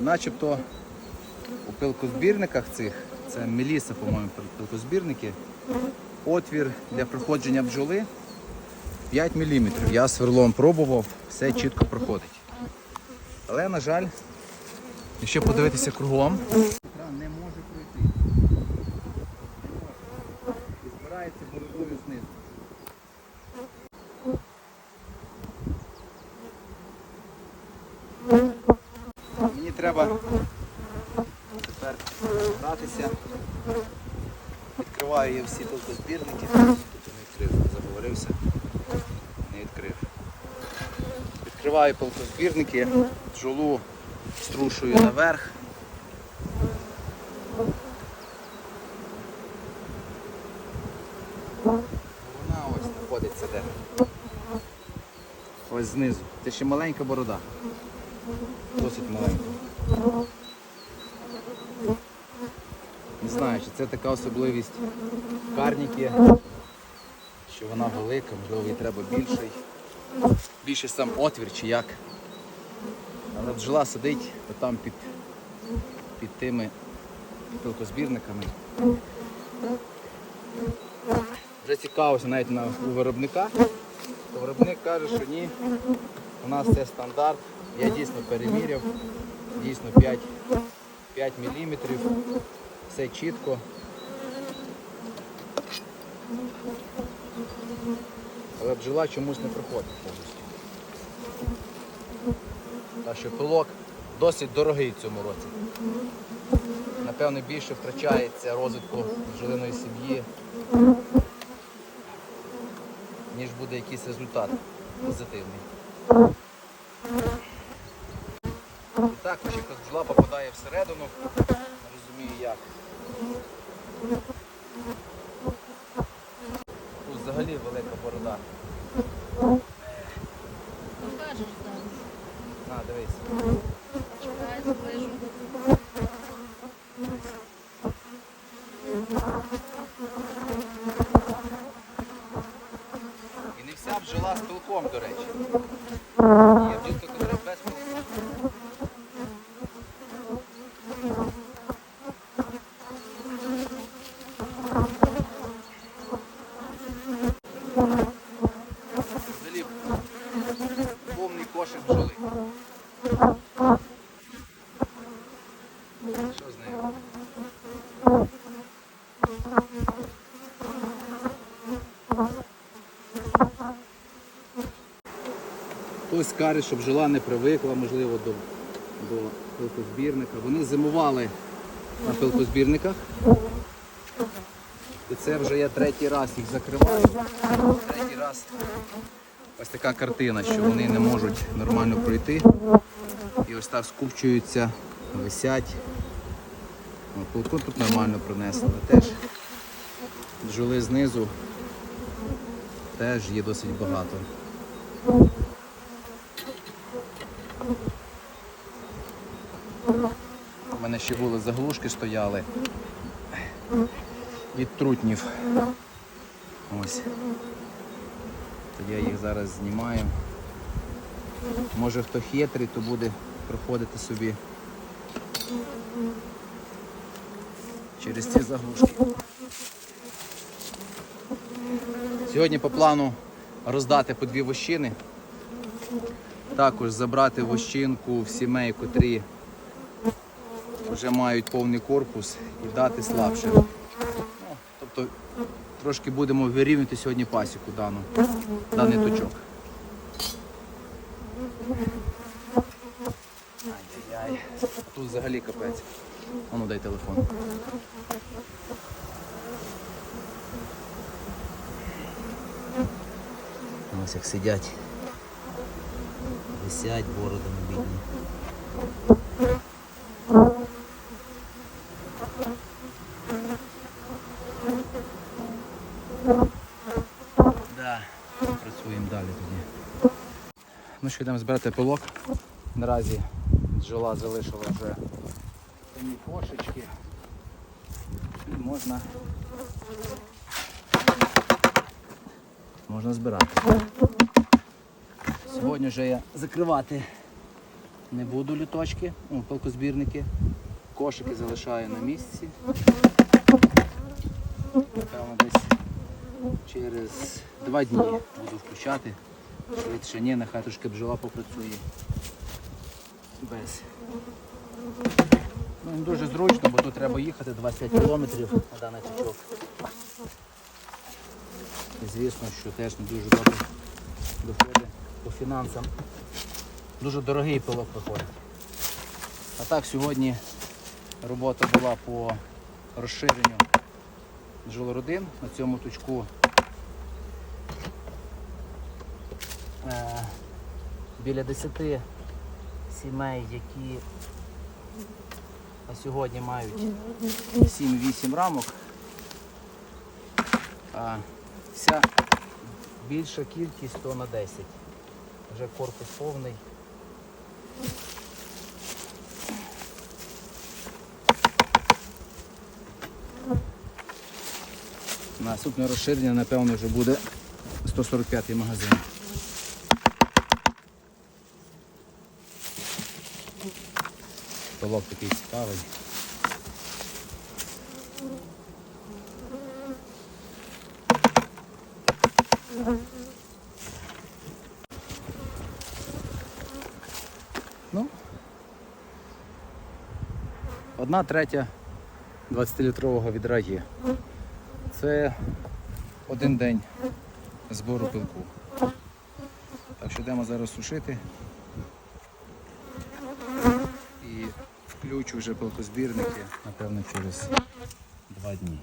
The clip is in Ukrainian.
І начебто у пилкозбірниках цих, це Меліса, по-моєму, пилкозбірники, отвір для проходження бджоли 5 мм. Я сверлом пробував, все чітко проходить. Але, на жаль, якщо подивитися кругом, не може пройти. Збирається треба тепер гратися. Відкриваю я всі. Тут я не відкрив, заговорився. Не відкрив. Відкриваю полкозбірники, жолу струшую наверх. Вона ось знаходиться де. Ось знизу. Це ще маленька борода. Досить маленька. Не знаю, чи це така особливість карніки, що вона велика, можливо, їй треба більший. Більше сам отвір чи як. Але бджола сидить там під, під тими пилкозбірниками. Вже цікавився навіть на, у виробника. То виробник каже, що ні, у нас це стандарт. Я дійсно перевірив, дійсно 5, 5 мм, все чітко. Але бджола чомусь не проходить повністю. Так що пилок досить дорогий в цьому році. Напевно, більше втрачається розвитку бджолиної сім'ї, ніж буде якийсь результат позитивний. Також якось бджола попадає всередину, не розумію як. Тут взагалі велика борода. Покажеш зараз. На, дивись. Чекай, зближу. І не вся бджола з пилком, до речі. Є бджілка, яка без пилку. Взагалі повний кошик бджоли. Що з нею? Хтось каже, що бджола не привикла, можливо, до, до пилкозбірника. Вони зимували на пилкозбірниках. І це вже я третій раз їх закриваю. Третій раз ось така картина, що вони не можуть нормально пройти. І ось так скупчуються, висять. О, Пилку тут нормально пронесли, але теж бджоли знизу теж є досить багато. У мене ще були заглушки стояли від трутнів. Ось. Я їх зараз знімаю. Може хто хитрий, то буде проходити собі через ці заглушки. Сьогодні по плану роздати по дві вощини. Також забрати вощинку в сімей, котрі вже мають повний корпус і дати слабше. Ну, тобто трошки будемо вирівнювати сьогодні пасіку дану, даний точок. Ай-яй-яй. Тут взагалі капець. А ну дай телефон. Ось як сидять. Висять бородами бідні. Да. Працюємо далі тоді. Ну що, йдемо збирати пилок. Наразі бджола залишила вже самі кошечки. І можна, можна збирати. Сьогодні вже я закривати не буду люточки, ну, пилкозбірники. Кошики залишаю на місці. Напевно, десь через два дні буду включати. Швидше ні, нехай трошки бджола попрацює. Без. Ну, дуже зручно, бо тут треба їхати 25 кілометрів на даний точок. І звісно, що теж не дуже добре доходить по фінансам. Дуже дорогий пилок виходить. А так сьогодні робота була по розширенню бджолородин. На цьому точку е, біля 10 сімей, які на сьогодні мають 7-8 рамок. А вся більша кількість то на 10. Вже корпус повний. Наступне розширення, напевно, вже буде 145 магазин. Полок такий цікавий. Ну, одна третя 20-літрового відра є. Це один день збору пилку. Так що йдемо зараз сушити і включу вже пилкозбірники, напевно, через два дні.